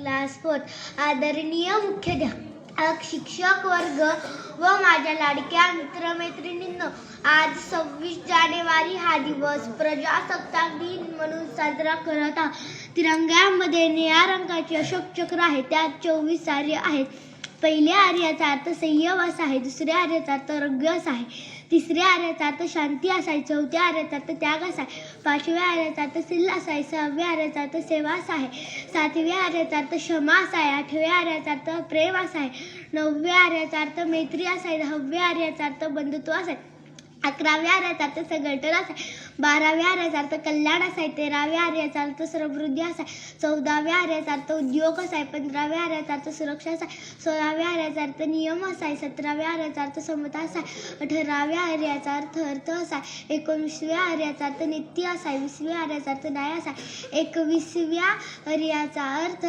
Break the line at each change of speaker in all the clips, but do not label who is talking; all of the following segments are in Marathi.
क्लास फोर आदरणीय मुख्याध्यापक शिक्षक वर्ग व माझ्या लाडक्या मित्रमैत्रिणींनो आज सव्वीस जानेवारी हा दिवस प्रजासत्ताक दिन म्हणून साजरा करत आहोत. तिरंग्यामध्ये निळ्या रंगाचे अशोक चक्र आहे त्यात चोवीस सारे आहेत. पहिल्या आर्याचा अर्थ संयम असा आहे दुसऱ्या आर्याचा अर्थ रंग असा आहे तिसऱ्या आर्याचा अर्थ शांती असा आहे चौथ्या आर्याचा अर्थ त्याग असा आहे पाचव्या आर्याचा अर्थ सिल्ल असा आहे सहाव्या आर्याचा अर्थ सेवा असा आहे सातव्या आर्याचा अर्थ क्षमा असा आहे आठव्या आर्याचा अर्थ प्रेम असा आहे नवव्या आर्याचा अर्थ मैत्री असा आहे दहाव्या आर्याचा अर्थ बंधुत्व असा आहे अकराव्या आर्याचा अर्थ संघटन असाय बाराव्या आर्याचा अर्थ कल्याण असाय तेराव्या आर्याचा अर्थ समृद्धी असाय चौदाव्या आर्याचा अर्थ उद्योग असाय पंधराव्या आर्याचा अर्थ सुरक्षा असाय सोळाव्या आर्याचा अर्थ नियम असाय सतराव्या आर्याचा अर्थ समता असाय अठराव्या आर्याचा अर्थ अर्थ असाय आहे एकोणीसव्या आर्याचा अर्थ नित्य असाय वीसव्या आर्याचा अर्थ न्याय असाय एकवीसव्या आर्याचा अर्थ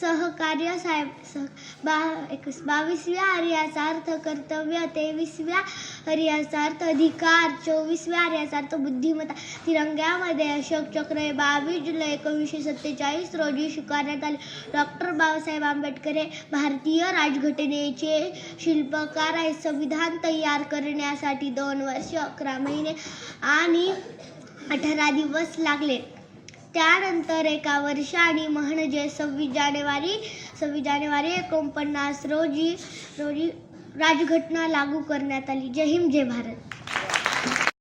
सहकार्य साहेब सह बा एकवीस बावीसव्या आर्याचा अर्थ कर्तव्य तेवीसव्या आर्याचा अर्थ अधिकार चोवीसव्या आर्याचा अर्थ बुद्धिमत्ता. तिरंग्यामध्ये अशोक चक्र हे बावीस जुलै एकोणीसशे सत्तेचाळीस रोजी स्वीकारण्यात आले. डॉक्टर बाबासाहेब आंबेडकर हे भारतीय राजघटनेचे शिल्पकार आहेत. संविधान तयार करण्यासाठी दोन वर्ष अकरा महिने आणि अठरा दिवस लागले. त्यानंतर एका वर्षाने म्हणजे सव्वीस जानेवारी सव्वीस जानेवारी एकोणपन्नास रोजी रोजी राजघटना लागू करण्यात आली. जय हिंद जय भारत.